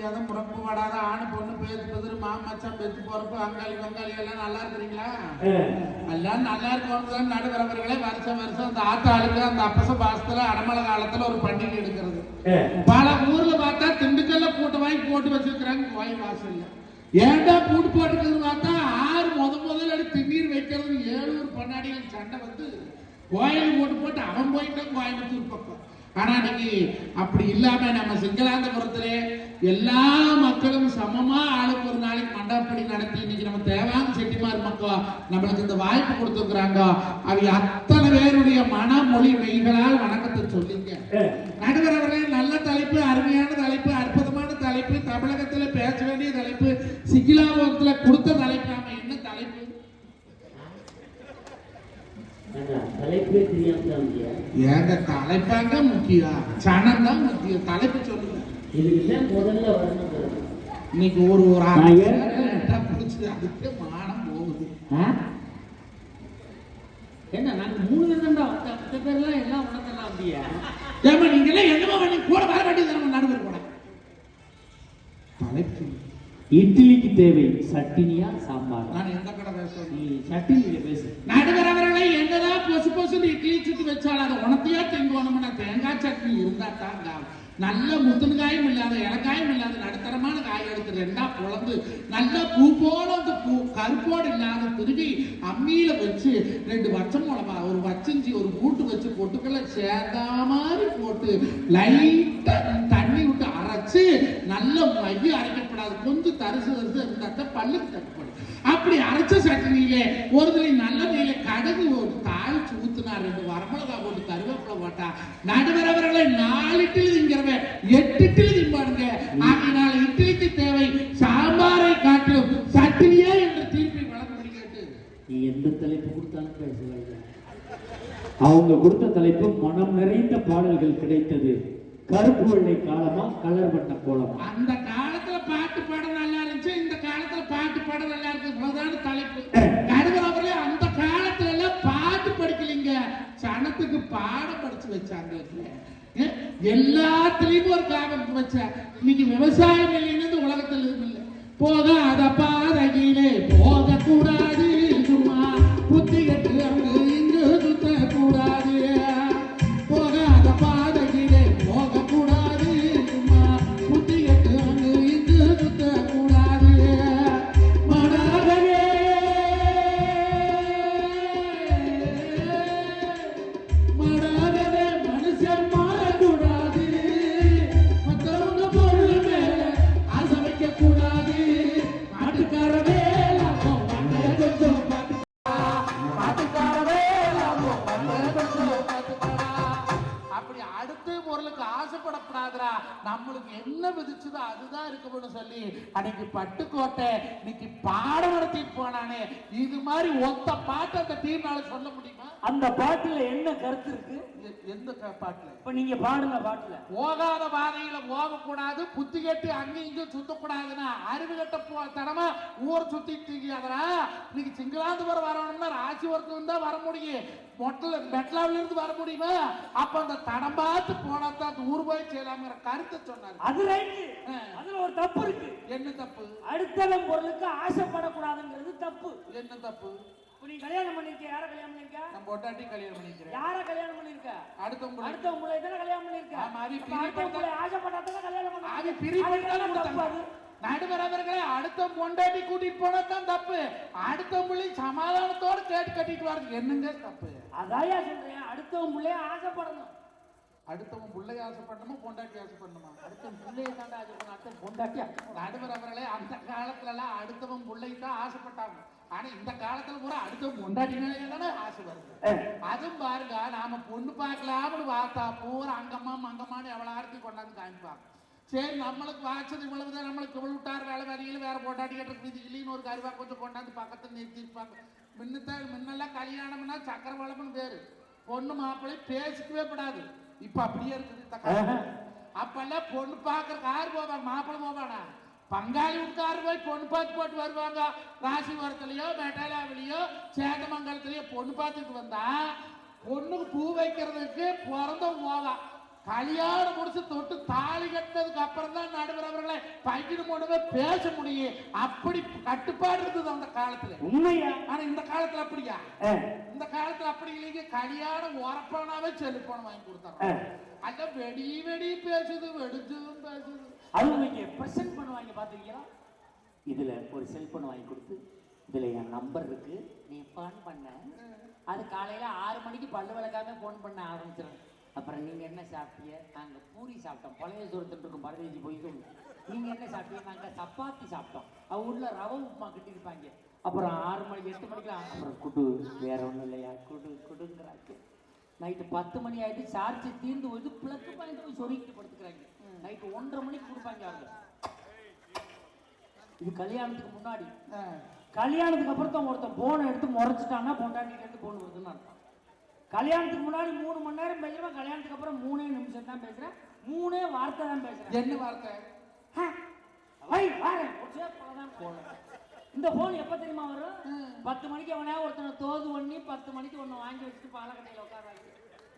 முடியாத முறப்பு வாடாத ஆணு பொண்ணு பேத்து பெதிரு மாமச்சான் பெத்து போறப்ப அங்காளி பங்காளி எல்லாம் நல்லா இருக்கிறீங்களா? எல்லாம் நல்லா இருக்கணும் நடுவரவர்களே வருஷம் வருஷம் அந்த ஆத்தாளுக்கு அந்த அப்பச பாசத்துல அடமழை காலத்துல ஒரு பண்டிகை எடுக்கிறது. பல ஊர்ல பார்த்தா திண்டுக்கல்ல கூட்ட வாங்கி போட்டு வச்சிருக்கிறாங்க கோயில் வாசல்ல. ஏன்டா பூட்டு போட்டுருக்குன்னு பார்த்தா ஆறு முத முதல்ல எடுத்து திண்ணீர் வைக்கிறது ஏழூர் பண்ணாடிகள் சண்டை வந்து கோயில் போட்டு போட்டு அவன் போயிட்டான் கோயம்புத்தூர் பக்கம். ஆனா இன்னைக்கு அப்படி இல்லாம நம்ம சிங்களாந்தபுரத்திலே எல்லா மக்களும் சமமா ஆளுக்கு ஒரு நாளைக்கு மண்டபப்படி நடத்தி இன்னைக்கு நம்ம தேவாங்க செட்டிமார் மக்கள் நம்மளுக்கு இந்த வாய்ப்பு கொடுத்துருக்குறாங்க. அவை அத்தனை பேருடைய மனமொழி மெய்களால் வணக்கத்தை சொல்லிங்க நடுவர் அவர்களே நல்ல தலைப்பு அருமையான தலைப்பு அற்புதமான தலைப்பு தமிழகத்துல பேச வேண்டிய தலைப்பு சிக்கிலாபுரத்துல கொடுத்த தலைப்பு நாம என்ன தலைப்பு தலைப்பே தெரியாம தான் இருக்கியா? ஏங்க தலைப்பாங்க முக்கியம். சனம் தான் முக்கியம். தலைப்பு சொல்லுங்க. முதல்ல வரணும் இன்னைக்கு ஒரு ஒரு பிடிச்சது அதுக்கே மானம் போகுது. என்ன நாங்க மூணு பேர் தான் மற்ற பேர்லாம் எல்லாம் உனக்கு அப்படியா? ஏமா நீங்களே என்னமா பண்ணி கூட வர வேண்டியது நம்ம நடுவர் கூட? தலைப்பு. இட்லிக்கு தேவை சட்டினியா சாம்பார்? நான் எந்த நீ சட்டினியில பேசு. நடுவர் அவர்களை என்னதான் பொசு பொசுன்னு இட்லி சுட்டு வச்சாலும் அதை உணர்த்தியா திங்கணும்னா தேங்காய் சட்னி இருந்தா தாங்க. நல்ல முத்துனுக்காயும் இல்லாத இலக்காயும் இல்லாத நடுத்தரமான காய் எடுத்து ரெண்டா குழந்து நல்ல பூ போல அந்த பூ கருப்போடு இல்லாத திருவி அம்மியில வச்சு ரெண்டு பச்சை மிளகா ஒரு வச்சஞ்சி ஒரு மூட்டு வச்சு பொட்டுக்குள்ள சேர்ந்த மாதிரி போட்டு லைட்டா வச்சு நல்ல மையம் அரைக்கப்படாது கொஞ்சம் தரிசு தரிசு இருந்தாக்க பல்லுக்கு தட்டுப்படும். அப்படி அரைச்ச சட்னியிலே ஒரு துளி நல்ல நிலையில கடுகு ஒரு தாளிச்சு ஊத்துனா ரெண்டு வரமிளகா போட்டு கருவேப்பிலை போட்டா நடுவர் அவர்களை நாலு இட்லி திங்கிறவன் எட்டு இட்லி திம்பாடுங்க ஆகையினால இட்லிக்கு தேவை சாம்பாரை காட்டிலும் சட்னியே என்று தீர்ப்பை வழங்கும்படி கேட்டு. நீ எந்த தலைப்பு கொடுத்தாலும் பேசுவாங்க அவங்க கொடுத்த தலைப்பு மனம் நிறைந்த பாடல்கள் கிடைத்தது. கருப்பு வெள்ளை காலமா கலர் வண்ண கோலமா? அந்த காலத்துல பாட்டு பாட நல்லா இருந்துச்சு இந்த காலத்துல பாட்டு பாட நல்லா இருக்கு தலைப்பு. நடுவர் அவர்களே அந்த காலத்துல எல்லாம் பாட்டு படிக்கலைங்க. சனத்துக்கு பாடம் படிச்சு வச்சாங்க எல்லாத்துலயும் ஒரு காலம் வச்ச. இன்னைக்கு விவசாயம் இல்லைன்னு உலகத்துல இல்லை. போகாத பாதகிலே போக கூடாது விதிச்சதோ அதுதான் இருக்கணும்னு சொல்லி அன்னைக்கு பட்டுக்கோட்டை இன்னைக்கு பாடம் நடத்திட்டு போனானே. இது மாதிரி ஒத்த பாட்டு அந்த டீம்னால சொல்ல முடியுமா? அந்த பாட்டுல என்ன கருத்து இருக்கு? எந்த பாட்டுல? இப்ப நீங்க பாடுங்க பாட்டுல. போகாத பாதையில போகக்கூடாது புத்தி கட்டி அங்கேயும் இங்கேயும் சுத்தக்கூடாதுன்னா அறிவு கட்ட போ தடமா ஊர் சுத்தி தூக்கியாதரா இன்னைக்கு சிங்களாந்துபுரம் வரணும்னா ராசிபுரத்துல தான் வர முடியும். மொட்டல மெட்லாவில இருந்து வர முடியுமா? அப்ப அந்த தடம் பார்த்து போனா தான் ஊர் போய் செய்யலாங்கிற கருத்தை சொன்னாரு. அது ரைட்டு அதுல ஒரு தப்பு இருக்கு. என்ன தப்பு? அடுத்தவன் பொருளுக்கு ஆசைப்படக்கூடாதுங்கிறது தப்பு. என்ன தப்பு? நீ கல்யாணம் பண்ணிருக்க யார கல்யாணம் பண்ணிருக்க நான் பொட்டாட்டி கல்யாணம் பண்ணிக்கிறேன். யார கல்யாணம் பண்ணிருக்க? அடுத்தவங்க அடுத்த உங்களை தானே கல்யாணம் பண்ணிருக்க? ஆமா, அது அடுத்த ஆசைப்பட்டாதான் கல்யாணம் பண்ண அது என்ன தப்பு அது? நடுவர் அவர்களை அடுத்த பொண்டாட்டி கூட்டிட்டு போனா தான் தப்பு. அடுத்த பிள்ளை சமாதானத்தோட கேட்டு கட்டிட்டு வர்றது என்னங்க தப்பு? அதாயா சொல்றேன். அடுத்தவன் பிள்ளைய ஆசைப்படணும். அடுத்தவன் பிள்ளை ஆசைப்படணுமா பொண்டாட்டி ஆசைப்படணுமா அடுத்த பிள்ளைய தாண்டா ஆசைப்படணும் அடுத்த பொண்டாட்டி நடுவர் அவர்களே அந்த காலத்துல எல்லாம் அடுத்தவன் பிள்ளை தான் ஆசைப்பட்டாங்க. ஆனா இந்த காலத்துல பூரா அடுத்தவன் பொண்டாட்டி மேலே தானே ஆசை வருது. அதுவும் பாருங்க நாம பொண்ணு பார்க்கலாம்னு பார்த்தா பூரா அங்கம்மா மங்கம்மான்னு எவ்வளவு ஆர்த்தி கொண்டாந்து காமிப்பாங்க. சரி நம்மளுக்கு வாச்சது இவ்வளவுதான் நம்மளுக்கு இவ்வளவு விட்டார் வேலை வரியில் வேற பொண்டாட்டி கட்டுறது விதி இல்லைன்னு ஒரு கருவா கொஞ்சம் கொண்டாந்து பக்கத்துல நிறுத்திருப்பாங்க முன்னத்தான் முன்னெல்லாம் கல்யாணம்னா சக்கர வளம்னு பேரு. பொண்ணு மாப்பிள்ளை பேசிக்கவே கூடாது. இப்ப அப்படியே இருக்குது. அப்பெல்லாம் பொண்ணு பார்க்கறதுக்கு யார் போவாங்க மாப்பிள்ளை போவானா? பங்காளி வீட்டுக்காரர் போய் பொண்ணு பார்த்து போட்டு வருவாங்க. ராசிபுரத்துலயோ மெட்டாலாவிலையோ சேதமங்கலத்திலயோ பொண்ணு பார்த்துட்டு வந்தா பொண்ணுக்கு பூ வைக்கிறதுக்கு பிறந்த போவா கல்யாணம் முடிச்சு தொட்டு தாலி கட்டினதுக்கு அப்புறம் தான் நடுவர் அவர்களே பையனு மூணுமே பேச முடியும் அப்படி கட்டுப்பாடு இருந்தது அந்த காலத்துல. உண்மையா? ஆனா இந்த காலத்துல அப்படியா? இந்த காலத்துல அப்படி இல்லைங்க. கல்யாணம் உரப்பானாவே செல்போன் வாங்கி. கொடுத்தாங்க அத வெடி வெடி பேசுது வெடிச்சதும் பேசுது. அதுவும் இங்க ப்ரெசென்ட் பண்ணுவாங்க பாத்துருக்கீங்களா இதுல ஒரு செல்போன் வாங்கி கொடுத்து இதுல என் நம்பர் இருக்கு நீ ஃபோன் பண்ண. அது காலையில ஆறு மணிக்கு பல்லு விளக்காம ஃபோன் பண்ண ஆரம்பிச்சிடும் அப்புறம் நீங்க என்ன சாப்பிட்டீங்க நாங்க பூரி சாப்பிட்டோம். பழைய சோறு இருக்கும் பரதேசி போய் சொல்லு. நீங்க என்ன சாப்பிட்டீங்க நாங்க சப்பாத்தி சாப்பிட்டோம். அவங்க உள்ள ரவை உப்புமா கட்டியிருப்பாங்க. அப்புறம் ஆறு மணிக்கு எட்டு மணிக்கெல்லாம் அப்புறம் குடு வேற ஒண்ணும் இல்லையா? குடு குடுங்கிறாங்க. நைட்டு பத்து மணி ஆயிட்டு சார்ஜ் தீர்ந்து போயிட்டு பிளக்கு பாயிண்ட் போய் சொருகிட்டு படுத்துக்கிறாங்க. நைட்டு ஒன்றரை மணிக்கு கொடுப்பாங்க அவங்க. இது கல்யாணத்துக்கு முன்னாடி. கல்யாணத்துக்கு அப்புறம் தான் ஒருத்தன் போனை எடுத்து முறைச்சிட்டான்னா பொண்டாட்டிட்டு போன் வருதுன்னு அர்த்தம். கல்யாணத்துக்கு முன்னாடி மூணு மணி நேரம் பேசுறேன் கல்யாணத்துக்கு அப்புறம் மூணே நிமிஷம் தான் பேசுறேன். மூணே வார்த்தை தான் பேசுறேன். என்ன வார்த்தை? வை, வாரேன். இந்த போன் எப்ப தெரியுமா வரும்? பத்து மணிக்கு அவனே ஒருத்தனை தோது பண்ணி பத்து மணிக்கு ஒண்ணு வாங்கி வச்சுட்டு பாலக்கட்டையில உட்கார வச்சு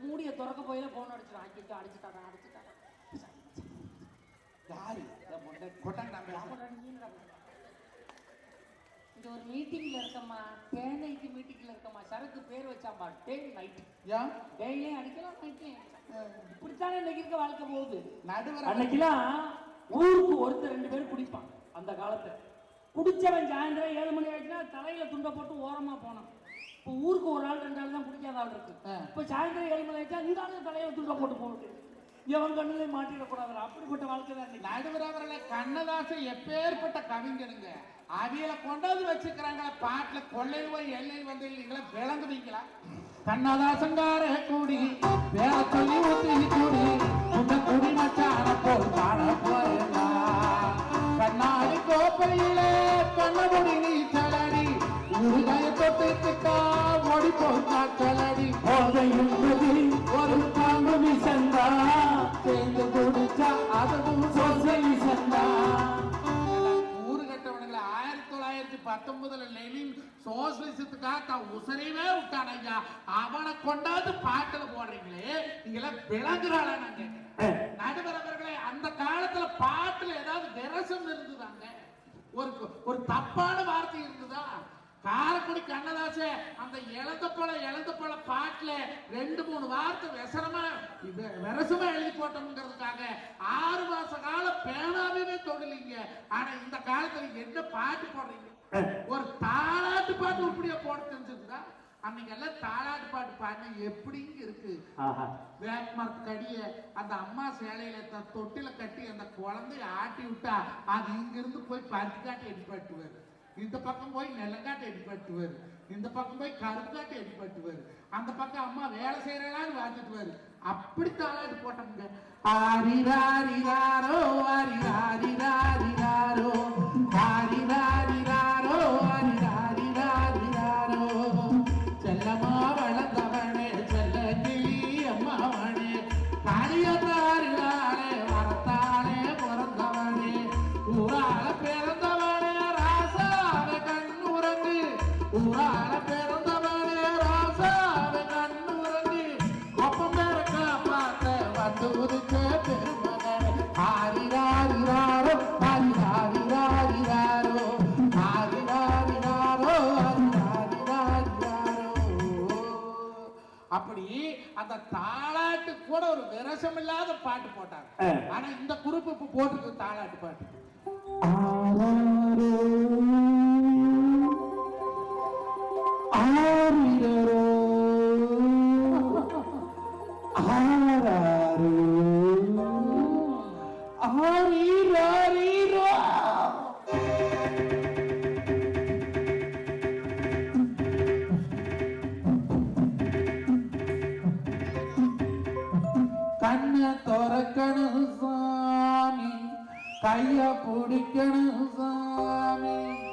மூடிய திறக்க போயில போன் அடிச்சிடும் அடிச்சுட்டு அடிச்சுட்டாங்க அடிச்சுட்டாங்க யாரு. கொட்டாங்க நான் என் பேசுறேன். பொண்டாட்டிங்கிறாங்க. இங்க ஒரு மீட்டிங்ல இருக்கம்மா நைட் மீட்டிங்ல இருக்கம்மா. சரக்கு பேர் வச்சாம்பா டே நைட் ஏன் டெய்லியும் அடிக்கலாம் நைட்லையும் இப்படித்தானே இன்னைக்கு இருக்க வாழ்க்கை போகுது? நடுவர் அன்னைக்கெல்லாம் ஊருக்கு ஒருத்தர் ரெண்டு பேர் குடிப்பான் அந்த காலத்துல. குடிச்சவன் சாயந்தரம் ஏழு மணி ஆயிடுச்சுன்னா தலையில துண்டை போட்டு ஓரமா போனான். இப்போ ஊருக்கு ஒரு ஆள் ரெண்டு ஆள் தான் குடிக்காத ஆள் இருக்கு. இப்போ சாயந்தரம் ஏழு மணி ஆயிடுச்சா இந்த ஆளு தலையில துண்டை போட்டு போகணும் எவன் கண்ணுல மாட்டிடக்கூடாது அப்படிப்பட்ட வாழ்க்கை தான். நடுவர் அவர்களை கண்ணதாசன் எப்பேற்பட்ட கவிஞனுங்க. அவியல கொண்டாந்து வச்சுக்கிறாங்களா பாட்டுல கொள்ளை போய் எல்லை வந்து இல்லைங்களா விளங்குவீங்களா? கண்ணதாசங்கார கூடி வேற சொல்லி ஊத்தி கூடி உங்க குடி மச்சான போல் காண போயலா கண்ணாடி கோப்பையிலே கண்ணமுடி நீ சலடி உருகாய தொட்டுக்கா ஓடி போட்டா சலடி போதை என்பது ஒரு பாம்பு விசந்தா சேர்ந்து குடிச்சா அதுவும் சொசை பத்தொன்பதுல லெனின் சோசியலிசத்துக்காக தான் உசரையவே விட்டான் ஐயா அவனை கொண்டாந்து பாட்டுல போடுறீங்களே நீங்களாம் விளங்குறாளா நான் கேட்கிறேன் நடுவர் அவர்களே அந்த காலத்துல பாட்டுல ஏதாவது விரசம் இருந்ததாங்க. ஒரு ஒரு தப்பான வார்த்தை இருந்ததா? காரக்குடி கண்ணதாச அந்த இழந்த போல இழந்த போல பாட்டுல ரெண்டு மூணு வார்த்தை விசரமா விரசமா எழுதி போட்டோம்ங்கிறதுக்காக ஆறு மாச காலம் பேனாவே தொடலீங்க ஆனா இந்த காலத்துல என்ன பாட்டு போடுறீங்க? ஒரு தாலாட்டு பாட்டு இப்படியே போட தெரிஞ்சிருந்தா அன்னைக்கு எல்லாம் தாலாட்டு பாட்டு பாட்டு எப்படிங்க இருக்கு? ஆஹா. வேப்பமரத்துக்கு அடிய அந்த அம்மா சேலையில தொட்டில கட்டி அந்த குழந்தைய ஆட்டி விட்டா அது இங்கிருந்து போய் பருத்திக்காட்டு எடிப்பட்டுவார் இந்த பக்கம் போய் நெல்லங்காட்டு எடிப்பட்டுவார் இந்த பக்கம் போய் கருப்புக்காட்டு எடிப்பட்டுவார் அந்த பக்கம் அம்மா வேலை செய்யறான்னு பார்த்துட்டுவாரு அப்படி தாளாட்டு போட்டோம்ங்க. ஆரிராரிராரோ ஆரிராரிராரிராரோ ஆரிராரிராரோ வந்து உதிச்ச பெருமகனே ஆரிராரிராரோ ஆரிராரிராரிராரோ ஆரிராரிராரோ அப்படி அந்த தாளாட்டு கூட ஒரு விரசம் இல்லாத பாட்டு போட்டாங்க. ஆனா இந்த குரூப் இப்ப போட்டுருக்கு தாளாட்டு பாட்டு கண்ணை துறக்கணும் சாமி. கைய பிடிக்கணும் சாமி.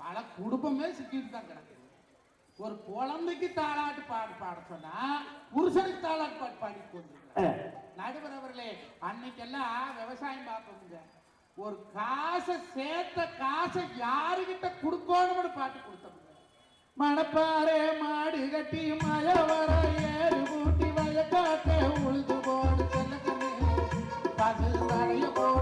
பல குடும்பமே சிக்கிட்டு ஒரு குழந்தைக்கு தாளாட்டு பாடு பாட சொன்னா புருஷனுக்கு தாளாட்டு பாட்டு பாடி வந்துருக்காங்க நடுவர் அவர்களே அன்னைக்கெல்லாம் விவசாயம் பார்ப்போங்க ஒரு காசை சேர்த்த காசை யாருகிட்ட கொடுக்கணும்னு பாட்டு கொடுத்தோம் மணப்பாறை மாடு கட்டி மழை வர ஏறு பாடல் பாடல்